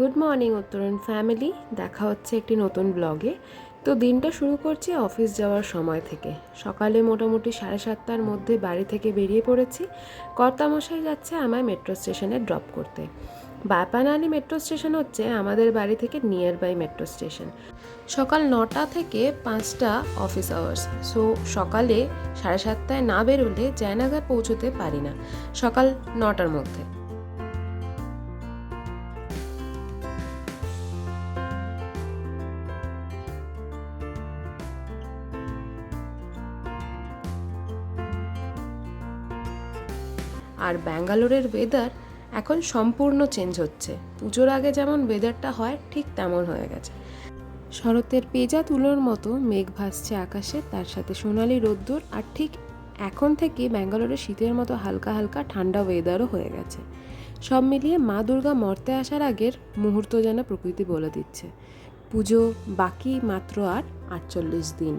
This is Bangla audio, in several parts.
গুড মর্নিং, উত্তরণ ফ্যামিলি। দেখা হচ্ছে একটি নতুন ব্লগে। তো দিনটা শুরু করছি অফিস যাওয়ার সময় থেকে। সকালে মোটামুটি সাড়ে সাতটার মধ্যে বাড়ি থেকে বেরিয়ে পড়েছি। কর্তামশাই যাচ্ছে আমায় মেট্রো স্টেশনে ড্রপ করতে। বাপানালি মেট্রো স্টেশন হচ্ছে আমাদের বাড়ি থেকে নিয়ার বাই মেট্রো স্টেশন। সকাল নটা থেকে পাঁচটা অফিস আওয়ার্স সো সকালে সাড়ে সাতটায় না বেরোলে জয়নগর পৌঁছতে পারি না। সকাল নটার মধ্যে। আর ব্যাঙ্গালোরের ওয়েদার এখন সম্পূর্ণ চেঞ্জ হচ্ছে। পুজোর আগে যেমন ওয়েদারটা হয়, ঠিক তেমন হয়ে গেছে। শরতের পেজা তুলোর মতো মেঘ ভাসছে আকাশে, তার সাথে সোনালি রোদ্দুর আর ঠিক এখন থেকে ব্যাঙ্গালোরে শীতের মতো হালকা হালকা ঠান্ডা ওয়েদারও হয়ে গেছে। সব মিলিয়ে মা দুর্গা মর্তে আসার আগের মুহূর্ত যেন প্রকৃতি বলে দিচ্ছে। পুজো বাকি মাত্র আর আটচল্লিশ দিন।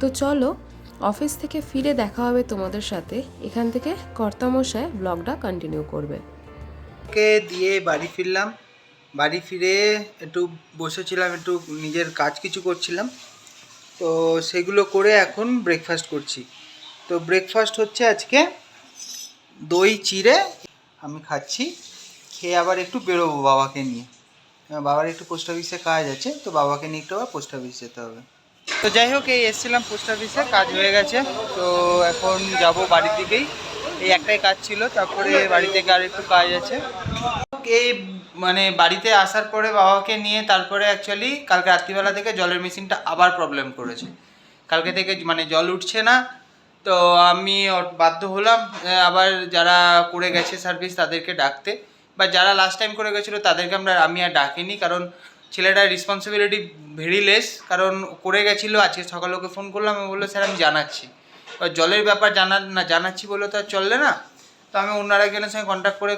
তো চলো অফিস থেকে ফিরে দেখা হবে তোমাদের সাথে। এখান থেকে কর্তামশায় ব্লগটা কন্টিনিউ করবে। কে দিয়ে বাড়ি ফিরলাম? বাড়ি ফিরে একটু বসেছিলাম, একটু নিজের কাজ কিছু করছিলাম। তো সেগুলো করে এখন ব্রেকফাস্ট করছি। তো ব্রেকফাস্ট হচ্ছে আজকে দই চিড়ে, আমি খাচ্ছি। খেয়ে আবার একটু বেরোবো বাবাকে নিয়ে। বাবার একটু পোস্ট অফিসে কাজ আছে, তো বাবাকে নিয়ে একটু আবার পোস্ট অফিস যেতে হবে। তো যাই হোক, এই এসেছিলাম পোস্ট অফিসে কাজ হয়ে গেছে। তো এখন যাব বাড়ির দিকেই। এই একটাই কাজ ছিল, তারপরে বাড়ি থেকে আর একটু কাজ আছে। এই মানে বাড়িতে আসার পরে বাবাকে নিয়ে তারপরে অ্যাকচুয়ালি কালকে রাত্রিবেলা থেকে জলের মেশিনটা আবার প্রবলেম করেছে। কালকে থেকে মানে জল উঠছে না, তো আমি বাধ্য হলাম আবার যারা করে গেছে সার্ভিস তাদেরকে ডাকতে। বা যারা লাস্ট টাইম করে গেছিল তাদেরকে আমরা আমি আর ডাকিনি, কারণ ছেলেটার রেসপন্সিবিলিটি ভেরি লেস কারণ করে গেছিল, আজকে সকালে ওকে ফোন করলাম আমি বলল স্যার আমি জানাচ্ছি। এবার জলের ব্যাপার জানা, না, জানাচ্ছি বলে তো আর চললে না। তো আমি অন্য একজনের সঙ্গে কন্ট্যাক্ট করে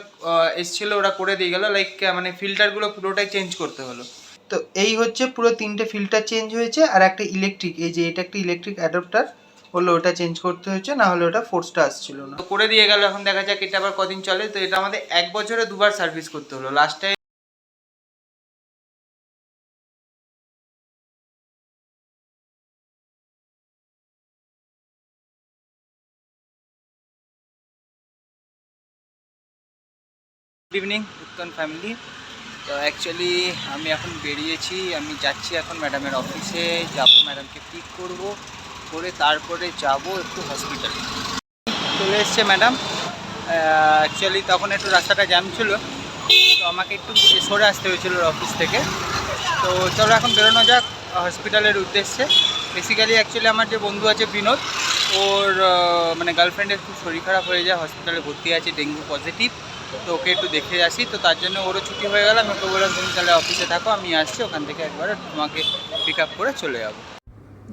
এসেছিল, ওরা করে দিয়ে গেলো লাইক মানে ফিল্টারগুলো পুরোটাই চেঞ্জ করতে হলো। তো এই হচ্ছে পুরো তিনটে ফিল্টার চেঞ্জ হয়েছে, আর একটা ইলেকট্রিক এই যে এটা একটা ইলেকট্রিক অ্যাডাপ্টার হলো ওটা চেঞ্জ করতে হয়েছে, না হলে ওটা ফোর্সটা আসছিল না। তো করে দিয়ে গেল, এখন দেখা যাক এটা আবার কদিন চলে। তো এটা আমাদের এক বছরে দুবার সার্ভিস করতে হলো। লাস্ট টাইম গুড ইভিনিং উত্তন ফ্যামিলি তো অ্যাকচুয়ালি আমি এখন বেরিয়েছি, আমি যাচ্ছি এখন ম্যাডামের অফিসে যাব ম্যাডামকে পিক করব, করে তারপরে যাব একটু হসপিটালে চলে এসছে ম্যাডাম অ্যাকচুয়ালি তখন একটু রাস্তাটা জ্যাম ছিল, তো আমাকে একটু সরে আসতে হয়েছিল অফিস থেকে। তো চলো এখন বেরোনো যাক হসপিটালের উদ্দেশ্যে। বেসিক্যালি অ্যাকচুয়ালি আমার যে বন্ধু আছে বিনোদ, ওর মানে গার্লফ্রেন্ডের খুব শরীর খারাপ হয়ে যায় হসপিটালে ভর্তি আছে ডেঙ্গু পজিটিভ তো ওকে একটু দেখে আসি। তো তার জন্য ওরও ছুটি হয়ে গেল। আমি ওকে বললাম, তুমি তাহলে অফিসে থাকো, আমি আসছি। ওখান থেকে একবার তোমাকে পিক আপ করে চলে যাব।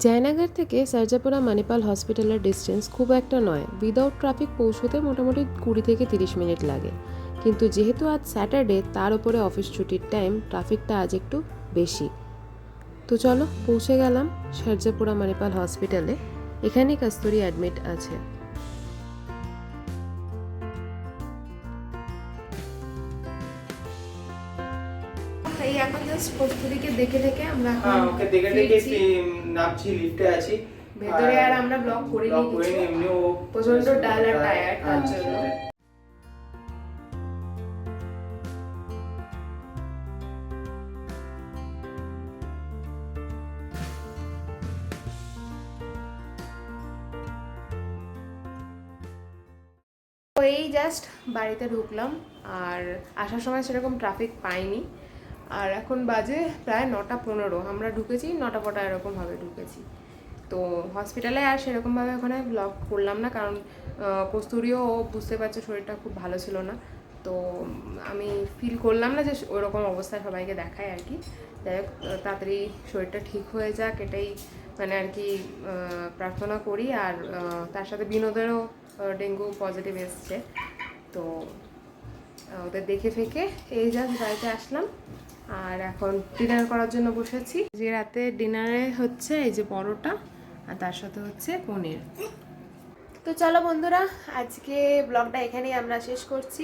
জয়নগর থেকে সার্জাপুরা মানিপাল হসপিটালের ডিস্টেন্স খুব একটা নয়। উইদাউট ট্রাফিক পৌঁছতে মোটামুটি কুড়ি থেকে তিরিশ মিনিট লাগে। কিন্তু যেহেতু আজ স্যাটারডে তার উপরে অফিস ছুটির টাইম ট্রাফিকটা আজ একটু বেশি। তো চলো, পৌঁছে গেলাম সার্জাপুরা মানিপাল হসপিটালে। এখানেই কাস্তুরি অ্যাডমিট আছে। এই এখন জাস্ট কস্তুরিকে দেখে দেখে আমরা হ্যাঁ ওকে দেখে দেখে নামছি লিফটে আছি। ভেতরে আর আমরা ব্লগ করিনি ব্লগ কিছু। প্রচণ্ড ডাল আর তার হ্যাঁ, জন্য। এই জাস্ট বাড়িতে ঢুকলাম আর আসার সময় সেরকম ট্রাফিক পাইনি। আর এখন বাজে প্রায় নটা পনেরো। আমরা ঢুকেছি, নটা ফটা এরকমভাবে ঢুকেছি। তো হসপিটালে আর সেরকমভাবে ওখানে ব্লগ করলাম না, কারণ কস্তুরিও ও বুঝতে পারছে শরীরটা খুব ভালো ছিল না। তো আমি ফিল করলাম না যে ওরকম অবস্থায় সবাইকে দেখায় আর কি। যাই হোক তাড়াতাড়ি শরীরটা ঠিক হয়ে যাক, এটাই মানে আর কি প্রার্থনা করি। আর তার সাথে বিনোদেরও ডেঙ্গু পজিটিভ এসছে। তো ওদের দেখে ফেকে এই জাস্ট বাড়িতে আসলাম। আর এখন ডিনার করার জন্য বসেছি। যে রাতে ডিনারে হচ্ছে এই যে পরোটা, আর তার সাথে হচ্ছে পনির। তো চলো বন্ধুরা, আজকে ব্লগটা এখানেই আমরা শেষ করছি।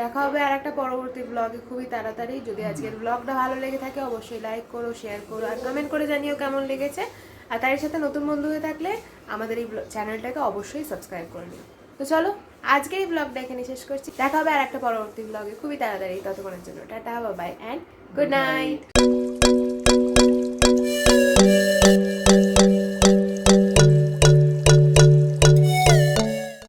দেখা হবে আর একটা পরবর্তী ব্লগে খুবই তাড়াতাড়ি। যদি আজকের ব্লগটা ভালো লেগে থাকে, অবশ্যই লাইক করো শেয়ার করো, আর কমেন্ট করে জানিও কেমন লেগেছে। আর তার সাথে নতুন বন্ধু হয়ে থাকলে আমাদের এই চ্যানেলটাকে অবশ্যই সাবস্ক্রাইব করে নিও। তো চলো আজকের এই ব্লগটা এখানে শেষ করছি। দেখা হবে আর একটা পরবর্তী ব্লগে খুবই তাড়াতাড়ি ততক্ষণের জন্য। Ta-ta bye and good night